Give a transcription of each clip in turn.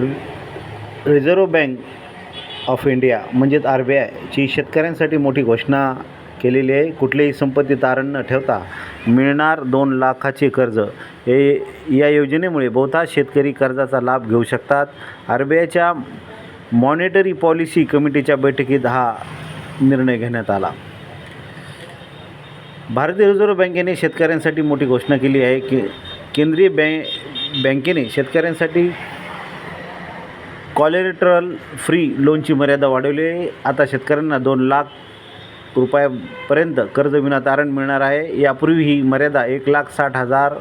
Reserve bank of India म्हणजेच R B आयची शेतकऱ्यांसाठी मोठी घोषणा केलेली आहे. कुठलीही संपत्ती तारण न ठेवता मिळणार दोन लाखाचे कर्ज. हे या योजनेमुळे बहुतांश शेतकरी कर्जाचा लाभ घेऊ शकतात. आर बी आयच्या मॉनिटरी पॉलिसी कमिटीच्या बैठकीत हा निर्णय घेण्यात आला. भारतीय रिझर्व्ह बँकेने शेतकऱ्यांसाठी मोठी घोषणा केली आहे की केंद्रीय बँक बँकेने शेतकऱ्यांसाठी कॉलेटरल फ्री लोनची मर्यादा वाढवली आहे. आता शेतकऱ्यांना दोन लाख रुपयापर्यंत कर्जविना तारण मिळणार आहे. यापूर्वी ही मर्यादा एक लाख साठ हजार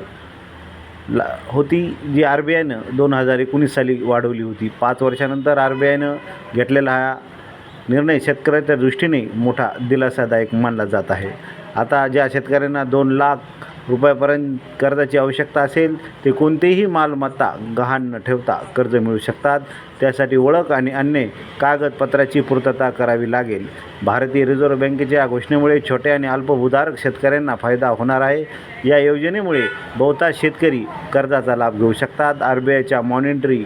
ला होती जी आर बी आयनं दोन हजार एकोणीस साली वाढवली होती. पाच वर्षानंतर आर बी आयनं घेतलेला हा निर्णय शेतकऱ्याच्या दृष्टीने मोठा दिलासादायक मानला जात आहे. आता ज्या शेतकऱ्यांना दोन लाख रुपयापर्यंत कर्जाची आवश्यकता असेल ते कोणतेही मालमत्ता गहाण न ठेवता कर्ज मिळू शकतात. त्यासाठी ओळख आणि अन्य कागदपत्राची पूर्तता करावी लागेल. भारतीय रिझर्व्ह बँकेच्या या घोषणेमुळे छोट्या आणि अल्पभूधारक शेतकऱ्यांना फायदा होणार आहे. या योजनेमुळे बहुतांश शेतकरी कर्जाचा लाभ घेऊ शकतात. आर बी आयच्या मॉनिटरी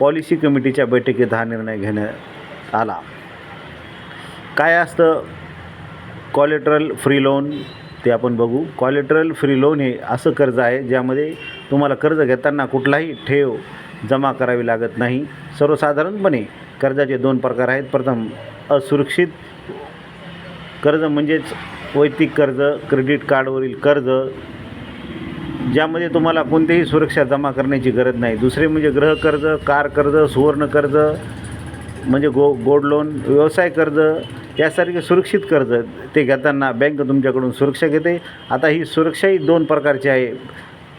पॉलिसी कमिटीच्या बैठकीत हा निर्णय घेण्यात आला. काय असतं? कॉलेट्रल फ्री लोन ते आपण बघू. कॉलेट्रल फ्री लोन हे असं कर्ज आहे ज्यामध्ये तुम्हाला कर्ज घेताना कुठलाही ठेव जमा करावी लागत नाही. सर्वसाधारणपणे कर्जाचे दोन प्रकार आहेत. प्रथम असुरक्षित कर्ज म्हणजेच वैयक्तिक कर्ज क्रेडिट कार्डवरील कर्ज ज्यामध्ये तुम्हाला कोणतीही सुरक्षा जमा करण्याची गरज नाही. दुसरे म्हणजे गृहकर्ज कार कर्ज सुवर्ण कर्ज म्हणजे गो गोल्ड लोन व्यवसाय कर्ज यासारखे सुरक्षित कर्ज ते घेताना बँक तुमच्याकडून सुरक्षा घेते. आता ही सुरक्षाही दोन प्रकारची आहे.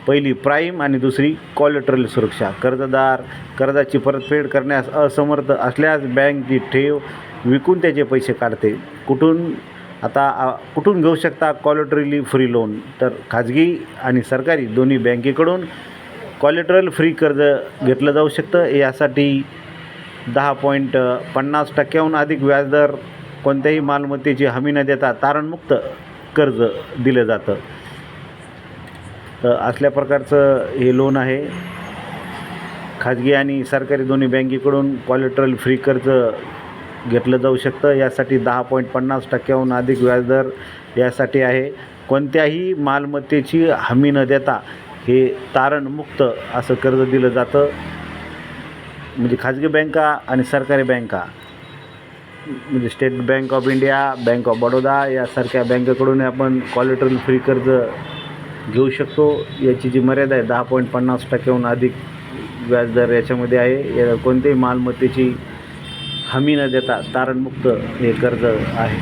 पहिली प्राईम आणि दुसरी कॉलेट्रल सुरक्षा. कर्जदार कर्जाची परतफेड करण्यास असमर्थ असल्यास बँक ती ठेव विकून त्याचे पैसे काढते. कुठून आता कुठून घेऊ शकता कॉलेट्रली फ्री लोन तर खाजगी आणि सरकारी दोन्ही बँकेकडून कॉलेट्रल फ्री कर्ज घेतलं जाऊ शकतं. यासाठी दहा पॉईंट पन्नास टक्क्याहून अधिक व्याजदर कोणत्याही मालमत्तेची हमी न देता तारणमुक्त कर्ज दिलं जातं. तर असल्या प्रकारचं हे लोन आहे. खाजगी आणि सरकारी दोन्ही बँकेकडून कॉलेट्रल फ्री कर्ज घेतलं जाऊ शकतं. यासाठी दहा पॉईंट पन्नास टक्क्याहून अधिक व्याजदर यासाठी आहे. कोणत्याही मालमत्तेची हमी न देता हे तारणमुक्त असं कर्ज दिलं जातं. म्हणजे खाजगी बँका आणि सरकारी बँका म्हणजे state bank of India bank of Baroda यासारख्या बँकेकडून आपण कॉलेट्रल फ्री कर्ज घेऊ शकतो. याची जी मर्यादा आहे दहा पॉईंट पन्नास टक्क्याहून अधिक व्याजदर याच्यामध्ये आहे. या कोणत्याही मालमत्तेची हमी न देता तारणमुक्त हे कर्ज आहे.